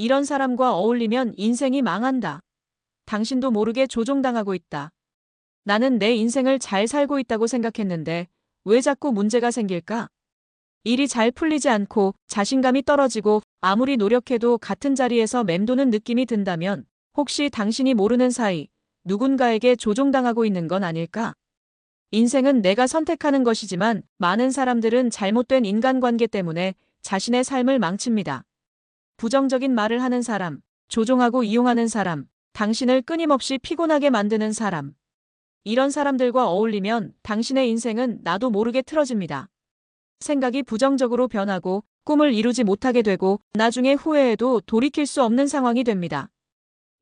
이런 사람과 어울리면 인생이 망한다. 당신도 모르게 조종당하고 있다. 나는 내 인생을 잘 살고 있다고 생각했는데 왜 자꾸 문제가 생길까? 일이 잘 풀리지 않고 자신감이 떨어지고 아무리 노력해도 같은 자리에서 맴도는 느낌이 든다면 혹시 당신이 모르는 사이 누군가에게 조종당하고 있는 건 아닐까? 인생은 내가 선택하는 것이지만 많은 사람들은 잘못된 인간관계 때문에 자신의 삶을 망칩니다. 부정적인 말을 하는 사람, 조종하고 이용하는 사람, 당신을 끊임없이 피곤하게 만드는 사람. 이런 사람들과 어울리면 당신의 인생은 나도 모르게 틀어집니다. 생각이 부정적으로 변하고 꿈을 이루지 못하게 되고 나중에 후회해도 돌이킬 수 없는 상황이 됩니다.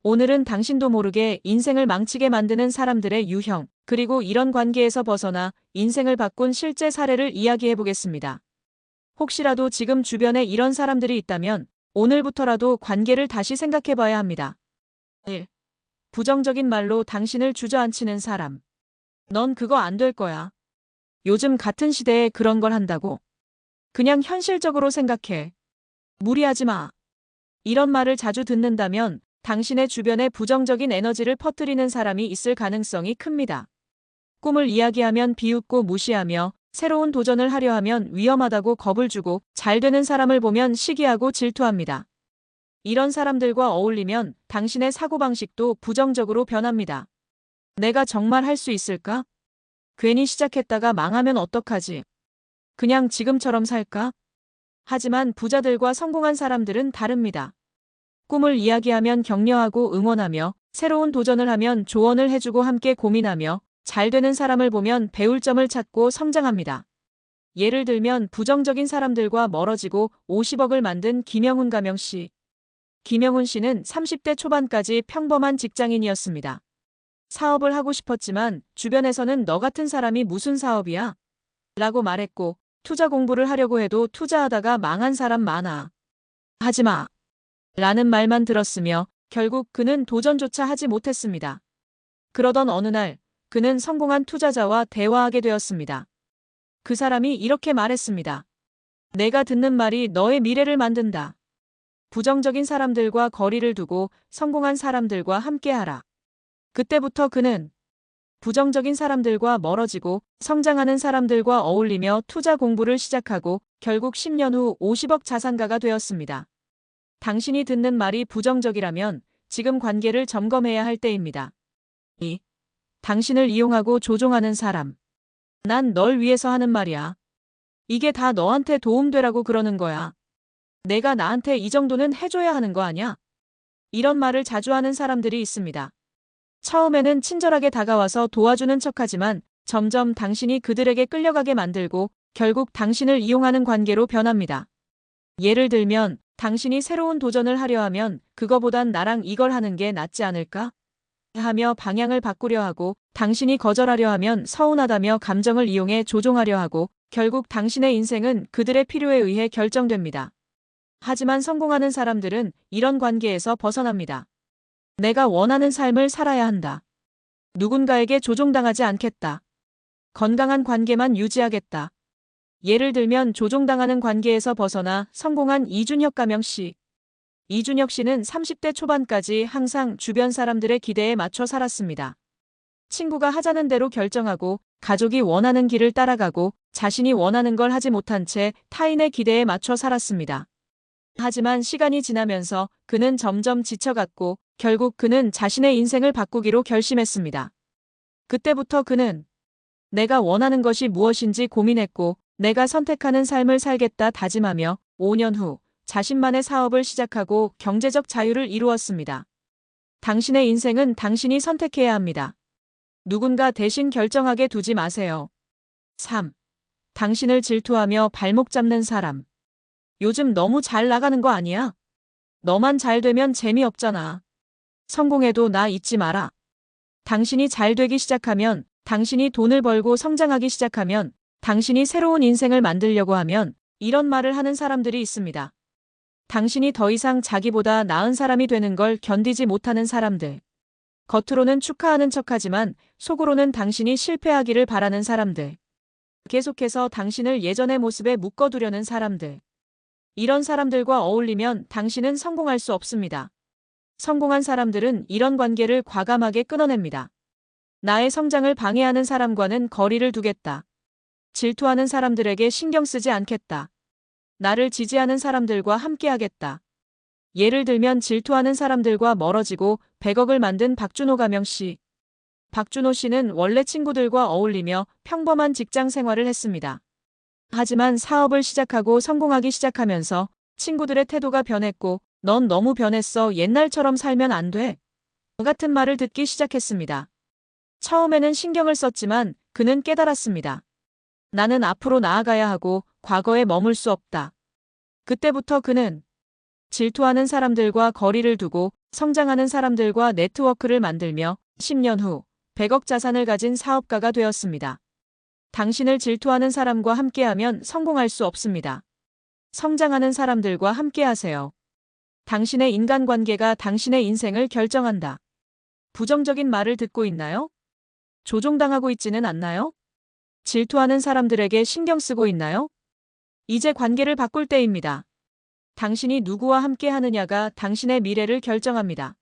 오늘은 당신도 모르게 인생을 망치게 만드는 사람들의 유형, 그리고 이런 관계에서 벗어나 인생을 바꾼 실제 사례를 이야기해 보겠습니다. 혹시라도 지금 주변에 이런 사람들이 있다면 오늘부터라도 관계를 다시 생각해 봐야 합니다. 1. 부정적인 말로 당신을 주저앉히는 사람. 넌 그거 안 될 거야. 요즘 같은 시대에 그런 걸 한다고? 그냥 현실적으로 생각해. 무리하지 마. 이런 말을 자주 듣는다면 당신의 주변에 부정적인 에너지를 퍼뜨리는 사람이 있을 가능성이 큽니다. 꿈을 이야기하면 비웃고 무시하며 새로운 도전을 하려 하면 위험하다고 겁을 주고 잘 되는 사람을 보면 시기하고 질투합니다. 이런 사람들과 어울리면 당신의 사고방식도 부정적으로 변합니다. 내가 정말 할 수 있을까? 괜히 시작했다가 망하면 어떡하지? 그냥 지금처럼 살까? 하지만 부자들과 성공한 사람들은 다릅니다. 꿈을 이야기하면 격려하고 응원하며 새로운 도전을 하면 조언을 해주고 함께 고민하며 잘 되는 사람을 보면 배울 점을 찾고 성장합니다. 예를 들면 부정적인 사람들과 멀어지고 50억을 만든 김영훈 가명 씨. 김영훈 씨는 30대 초반까지 평범한 직장인이었습니다. 사업을 하고 싶었지만 주변에서는 너 같은 사람이 무슨 사업이야? 라고 말했고 투자 공부를 하려고 해도 투자하다가 망한 사람 많아. 하지 마. 라는 말만 들었으며 결국 그는 도전조차 하지 못했습니다. 그러던 어느 날 그는 성공한 투자자와 대화하게 되었습니다. 그 사람이 이렇게 말했습니다. 내가 듣는 말이 너의 미래를 만든다. 부정적인 사람들과 거리를 두고 성공한 사람들과 함께하라. 그때부터 그는 부정적인 사람들과 멀어지고 성장하는 사람들과 어울리며 투자 공부를 시작하고 결국 10년 후 50억 자산가가 되었습니다. 당신이 듣는 말이 부정적이라면 지금 관계를 점검해야 할 때입니다. 2. 당신을 이용하고 조종하는 사람. 난 널 위해서 하는 말이야. 이게 다 너한테 도움되라고 그러는 거야. 내가 나한테 이 정도는 해줘야 하는 거 아냐? 이런 말을 자주 하는 사람들이 있습니다. 처음에는 친절하게 다가와서 도와주는 척하지만 점점 당신이 그들에게 끌려가게 만들고 결국 당신을 이용하는 관계로 변합니다. 예를 들면 당신이 새로운 도전을 하려 하면 그거보단 나랑 이걸 하는 게 낫지 않을까? 하며 방향을 바꾸려 하고 당신이 거절하려 하면 서운하다며 감정을 이용해 조종하려 하고 결국 당신의 인생은 그들의 필요에 의해 결정됩니다. 하지만 성공하는 사람들은 이런 관계에서 벗어납니다. 내가 원하는 삶을 살아야 한다. 누군가에게 조종당하지 않겠다. 건강한 관계만 유지하겠다. 예를 들면 조종당하는 관계에서 벗어나 성공한 이준혁 가명 씨. 이준혁 씨는 30대 초반까지 항상 주변 사람들의 기대에 맞춰 살았습니다. 친구가 하자는 대로 결정하고 가족이 원하는 길을 따라가고 자신이 원하는 걸 하지 못한 채 타인의 기대에 맞춰 살았습니다. 하지만 시간이 지나면서 그는 점점 지쳐갔고 결국 그는 자신의 인생을 바꾸기로 결심했습니다. 그때부터 그는 내가 원하는 것이 무엇인지 고민했고 내가 선택하는 삶을 살겠다 다짐하며 5년 후 자신만의 사업을 시작하고 경제적 자유를 이루었습니다. 당신의 인생은 당신이 선택해야 합니다. 누군가 대신 결정하게 두지 마세요. 3. 당신을 질투하며 발목 잡는 사람. 요즘 너무 잘 나가는 거 아니야? 너만 잘 되면 재미없잖아. 성공해도 나 잊지 마라. 당신이 잘 되기 시작하면, 당신이 돈을 벌고 성장하기 시작하면, 당신이 새로운 인생을 만들려고 하면 이런 말을 하는 사람들이 있습니다. 당신이 더 이상 자기보다 나은 사람이 되는 걸 견디지 못하는 사람들. 겉으로는 축하하는 척하지만 속으로는 당신이 실패하기를 바라는 사람들. 계속해서 당신을 예전의 모습에 묶어두려는 사람들. 이런 사람들과 어울리면 당신은 성공할 수 없습니다. 성공한 사람들은 이런 관계를 과감하게 끊어냅니다. 나의 성장을 방해하는 사람과는 거리를 두겠다. 질투하는 사람들에게 신경 쓰지 않겠다. 나를 지지하는 사람들과 함께하겠다. 예를 들면 질투하는 사람들과 멀어지고 100억을 만든 박준호 가명 씨. 박준호 씨는 원래 친구들과 어울리며 평범한 직장 생활을 했습니다. 하지만 사업을 시작하고 성공하기 시작하면서 친구들의 태도가 변했고 넌 너무 변했어 옛날처럼 살면 안 돼. 같은 말을 듣기 시작했습니다. 처음에는 신경을 썼지만 그는 깨달았습니다. 나는 앞으로 나아가야 하고 과거에 머물 수 없다. 그때부터 그는 질투하는 사람들과 거리를 두고 성장하는 사람들과 네트워크를 만들며 10년 후 100억 자산을 가진 사업가가 되었습니다. 당신을 질투하는 사람과 함께하면 성공할 수 없습니다. 성장하는 사람들과 함께하세요. 당신의 인간관계가 당신의 인생을 결정한다. 부정적인 말을 듣고 있나요? 조종당하고 있지는 않나요? 질투하는 사람들에게 신경 쓰고 있나요? 이제 관계를 바꿀 때입니다. 당신이 누구와 함께 하느냐가 당신의 미래를 결정합니다.